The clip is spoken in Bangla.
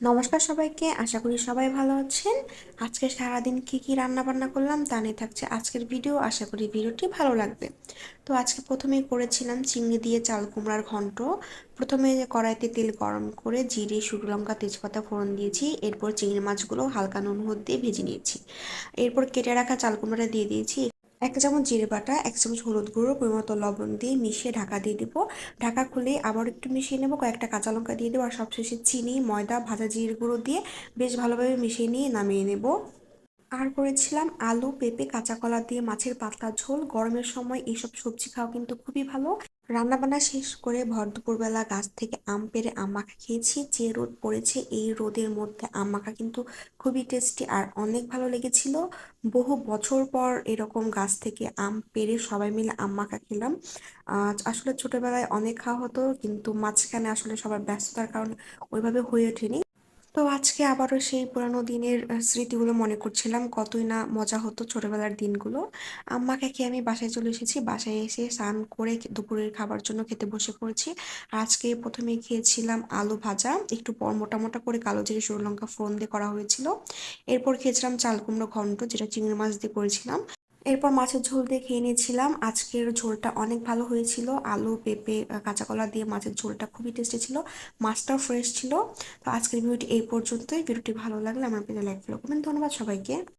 নমস্কার সবাইকে, আশা করি সবাই ভালো আছেন। আজকে সারাদিন কি কি রান্না বান্না করলাম তা নিয়ে থাকছে আজকের ভিডিও আশা করি ভিডিওটি ভালো লাগবে। তো আজকে প্রথমেই করেছিলাম চিংড়ি দিয়ে চাল কুমড়ার ঘন্ট। প্রথমে কড়াইতে তেল গরম করে জিরে, শুকনো লঙ্কা, তেজপাতা, ফোড়ন দিয়েছি। এরপর চিংড়ি মাছগুলো হালকা নুন হলুদ দিয়ে ভেজে নিয়েছি। এরপর কেটে রাখা চাল কুমড়াটা দিয়ে দিয়েছি। এক চামচ জিরে বাটা, এক চামচ হলুদ গুঁড়ো পরিমতো লবণ দিয়ে মিশিয়ে ঢাকা দিয়ে দেবো। ঢাকা খুলে আবার একটু মিশিয়ে নেব, কয়েকটা কাঁচা লঙ্কা দিয়ে দেবো, আর সবশেষে চিনি, ময়দা, ভাজা জিরে গুঁড়ো দিয়ে বেশ ভালোভাবে মিশিয়ে নিয়ে নামিয়ে নেব। আর করেছিলাম আলু, পেঁপে, কাঁচা কলা দিয়ে মাছের পাতলা ঝোল। গরমের সময় এইসব সবজি খাওয়া কিন্তু খুবই ভালো। রান্নাবান্না শেষ করে ভর দুপুরবেলা গাছ থেকে আম পেড়ে আম মাখা খেয়েছি। যে রোদ পড়েছে, এই রোদের মধ্যে আম মাখা কিন্তু খুবই টেস্টি আর অনেক ভালো লেগেছিল। বহু বছর পর এরকম গাছ থেকে আম পেড়ে সবাই মিলে আম মাখা খেলাম আসলে ছোটবেলায় অনেক খাওয়া হতো, কিন্তু মাঝখানে আসলে সবার ব্যস্ততার কারণে ওইভাবে হয়ে ওঠেনি। তো আজকে আবারও সেই পুরানো দিনের স্মৃতিগুলো মনে করছিলাম। কতই না মজা হতো ছোটবেলার দিনগুলো। আম্মাকে খেয়ে আমি বাসায় চলে এসেছি। বাসায় এসে স্নান করে দুপুরের খাবার জন্য খেতে বসে পড়েছি। আজকে প্রথমে খেয়েছিলাম আলু ভাজা। একটু পর মোটা মোটা করে কালো জিরে সরু লঙ্কা, ফোড়ন দিয়ে করা হয়েছিল। এরপর খেয়েছিলাম চাল কুমড়ো ঘন্ট, যেটা চিংড়ি মাছ দিয়ে করেছিলাম। এরপর মাছের ঝোল দিয়ে খেয়ে নিয়েছিলাম। আজকের ঝোলটা অনেক ভালো হয়েছিল। আলু, পেঁপে কাঁচাকলা দিয়ে মাছের ঝোলটা খুবই টেস্টি ছিল। মাছটাও ফ্রেশ ছিল। তো আজকের ভিডিওটি এই পর্যন্তই। ভিডিওটি ভালো লাগলে আমার পেজে লাইক ফলো করবেন। ধন্যবাদ সবাইকে।